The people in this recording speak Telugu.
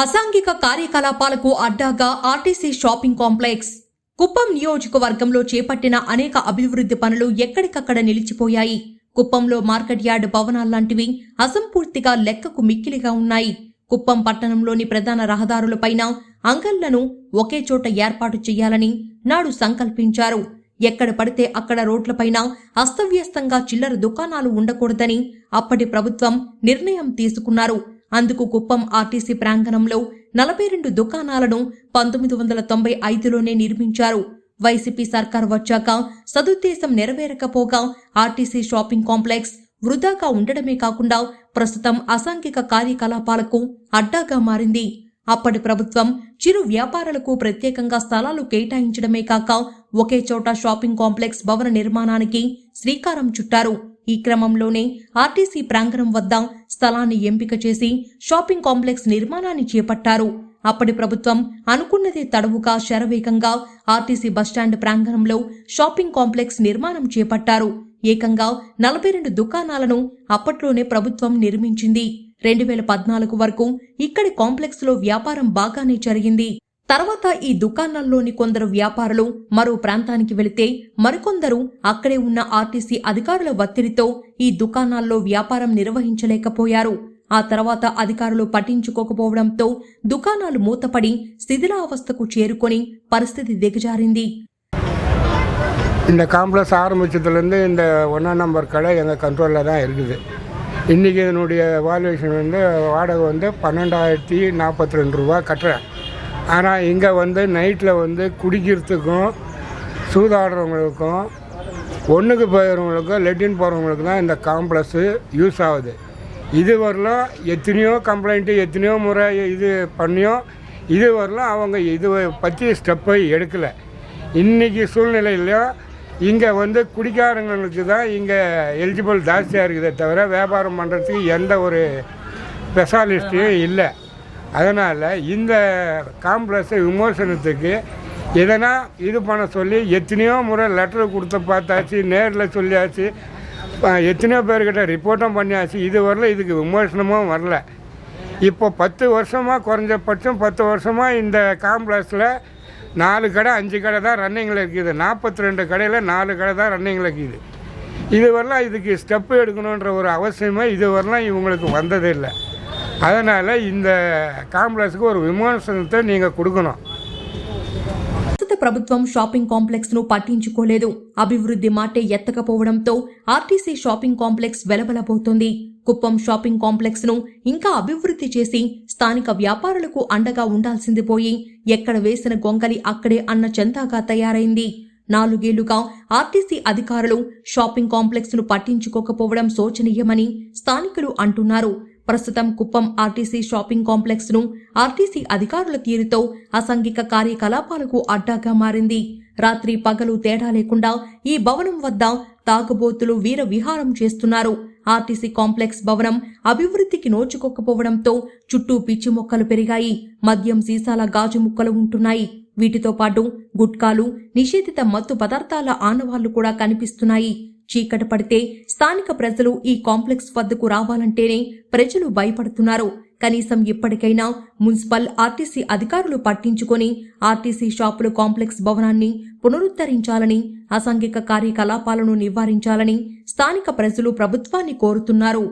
అసాంఘిక కార్యకలాపాలకు అడ్డాగా ఆర్టీసీ షాపింగ్ కాంప్లెక్స్. కుప్పం నియోజకవర్గంలో చేపట్టిన అనేక అభివృద్ధి పనులు ఎక్కడికక్కడ నిలిచిపోయాయి. కుప్పంలో మార్కెట్ యార్డ్ భవనాల్లాంటివి అసంపూర్తిగా లెక్కకు మిక్కిలిగా ఉన్నాయి. కుప్పం పట్టణంలోని ప్రధాన రహదారులపైన అంగళ్ళను ఒకే చోట ఏర్పాటు చేయాలని నాడు సంకల్పించారు. ఎక్కడ పడితే అక్కడ రోడ్లపైన అస్తవ్యస్తంగా చిల్లర దుకాణాలు ఉండకూడదని అప్పటి ప్రభుత్వం నిర్ణయం తీసుకున్నారు. అందుకు కుప్పం ఆర్టీసీ ప్రాంగణంలో నలభై రెండు దుకాణాలను పంతొమ్మిది వందల తొంభై ఐదులోనే నిర్మించారు. వైసీపీ సర్కార్ వచ్చాక సదుద్దేశం నెరవేరకపోగా ఆర్టీసీ షాపింగ్ కాంప్లెక్స్ వృధాగా ఉండడమే కాకుండా ప్రస్తుతం అసాంఘిక కార్యకలాపాలకు అడ్డాగా మారింది. అప్పటి ప్రభుత్వం చిరు వ్యాపారులకు ప్రత్యేకంగా స్థలాలు కేటాయించడమే కాక ఒకే చోట షాపింగ్ కాంప్లెక్స్ భవన నిర్మాణానికి శ్రీకారం చుట్టారు. ఈ క్రమంలోనే ఆర్టీసీ ప్రాంగణం వద్ద స్థలాన్ని ఎంపిక చేసి షాపింగ్ కాంప్లెక్స్ నిర్మాణాన్ని చేపట్టారు. అప్పటి ప్రభుత్వం అనుకున్నదే తడవుగా శరవేగంగా ఆర్టీసీ బస్టాండ్ ప్రాంగణంలో షాపింగ్ కాంప్లెక్స్ నిర్మాణం చేపట్టారు. ఏకంగా నలభై రెండు దుకాణాలను అప్పట్లోనే ప్రభుత్వం నిర్మించింది. రెండు వేల పద్నాలుగు వరకు ఇక్కడి కాంప్లెక్స్లో వ్యాపారం బాగానే జరిగింది. తర్వాత ఈ దుకాణాల్లోని కొందరు వ్యాపారులు మరో ప్రాంతానికి వెళితే మరికొందరు అక్కడే ఉన్న ఆర్టీసీ అధికారుల ఒత్తిడితో ఈ దుకాణాల్లో వ్యాపారం నిర్వహించలేకపోయారు ఆ తర్వాత అధికారులు పట్టించుకోకపోవడంతో దుకాణాలు మూతపడి శిథిలావస్థకు చేరుకొని పరిస్థితి దిగజారింది இந்த காம்ப்ளெக்ஸ் ஆரம்பித்ததுலேருந்து இந்த ஒன்றாம் நம்பர் கடை எங்கள் கண்ட்ரோலில் தான் இருக்குது இன்றைக்கி இதனுடைய வால்யூஷன் வந்து வாடகை வந்து பன்னெண்டாயிரத்தி நாற்பத்தி ரெண்டு ரூபா கட்டுறேன் ஆனால் இங்கே வந்து நைட்டில் வந்து குடிக்கிறதுக்கும் சூதாடுறவங்களுக்கும் ஒன்றுக்கு போயிடுறவங்களுக்கும் லெட்டின் போகிறவங்களுக்கு தான் இந்த காம்ப்ளெக்ஸு யூஸ் ஆகுது. இது வரலாம் எத்தனையோ கம்ப்ளைண்ட்டு எத்தனையோ முறை இது பண்ணியும் இது வரலாம் அவங்க இது பற்றி ஸ்டெப்பை எடுக்கலை. இன்றைக்கி சூழ்நிலையிலையும் இங்கே வந்து குடிக்காரங்களுக்கு தான் இங்கே எலிஜிபிள் ஜாஸ்தியாக இருக்குதே தவிர வியாபாரம் பண்ணுறதுக்கு எந்த ஒரு ஸ்பெஷாலிஸ்ட்டையும் இல்லை. அதனால் இந்த காம்ப்ளெக்ஸை விமர்சனத்துக்கு எதனா இது பண்ண சொல்லி எத்தனையோ முறை லெட்டர் கொடுத்து பார்த்தாச்சு நேரில் சொல்லியாச்சு. எத்தனையோ பேர்கிட்ட ரிப்போர்ட்டும் பண்ணியாச்சு. இது வரல இதுக்கு விமர்சனமும் வரல. இப்போ பத்து வருஷமாக குறைஞ்சபட்சம் பத்து வருஷமாக இந்த காம்ப்ளெக்ஸில் நாலு கடை அஞ்சு கடை தான் ரன்னிங்கில் இருக்குது. நாற்பத்தி ரெண்டு கடையில் நாலு கடை தான் ரன்னிங்கில் இருக்குது. இது வரலாம் இதுக்கு ஸ்டெப்பு எடுக்கணுன்ற ஒரு அவசியமே இது வரலாம் இவங்களுக்கு வந்ததில்லை அதனால் இந்த காம்ப்ளெக்ஸுக்கு ஒரு விமர்சனத்தை நீங்கள் கொடுக்கணும் ప్రస్తుత ప్రభుత్వం షాపింగ్ కాంప్లెక్స్ ను పట్టించుకోలేదు అభివృద్ధి మాటే ఎత్తకపోవడంతో RTC shopping complex వెలవెలబోతోంది Kuppam shopping complex ను ఇంకా అభివృద్ధి చేసి స్థానిక వ్యాపారులకు అండగా ఉండాల్సింది పోయి ఎక్కడ వేసిన గొంగలి అక్కడే అన్న చెందాగా తయారైంది నాలుగేళ్లుగా ఆర్టీసీ అధికారులు షాపింగ్ కాంప్లెక్స్ ను పట్టించుకోకపోవడం శోచనీయమని స్థానికులు అంటున్నారు ప్రస్తుతం కుప్పం ఆర్టీసీ షాపింగ్ కాంప్లెక్స్ను ఆర్టీసీ అధికారుల తీరుతో అసాంఘిక కార్యకలాపాలకు అడ్డాగా మారింది. రాత్రి పగలు తేడా లేకుండా ఈ భవనం వద్ద తాగుబోతులు వీర విహారం చేస్తున్నారు. ఆర్టీసీ కాంప్లెక్స్ భవనం అభివృద్ధికి నోచుకోకపోవడంతో చుట్టూ పిచ్చి మొక్కలు పెరిగాయి. మద్యం సీసాల గాజు ముక్కలు ఉంటున్నాయి. వీటితో పాటు గుట్కాలు నిషేధిత మత్తు పదార్థాల ఆనవాళ్ళు కూడా కనిపిస్తున్నాయి. చీకటి పడితే స్థానిక ప్రజలు ఈ కాంప్లెక్స్ వద్దకు రావాలంటేనే ప్రజలు భయపడుతున్నారు. కనీసం ఇప్పటికైనా మున్సిపల్ ఆర్టీసీ అధికారులు పట్టించుకొని ఆర్టీసీ షాపుల కాంప్లెక్స్ భవనాన్ని పునరుద్ధరించాలని అసాంఘిక కార్యకలాపాలను నివారించాలని స్థానిక ప్రజలు ప్రభుత్వాన్ని కోరుతున్నారు.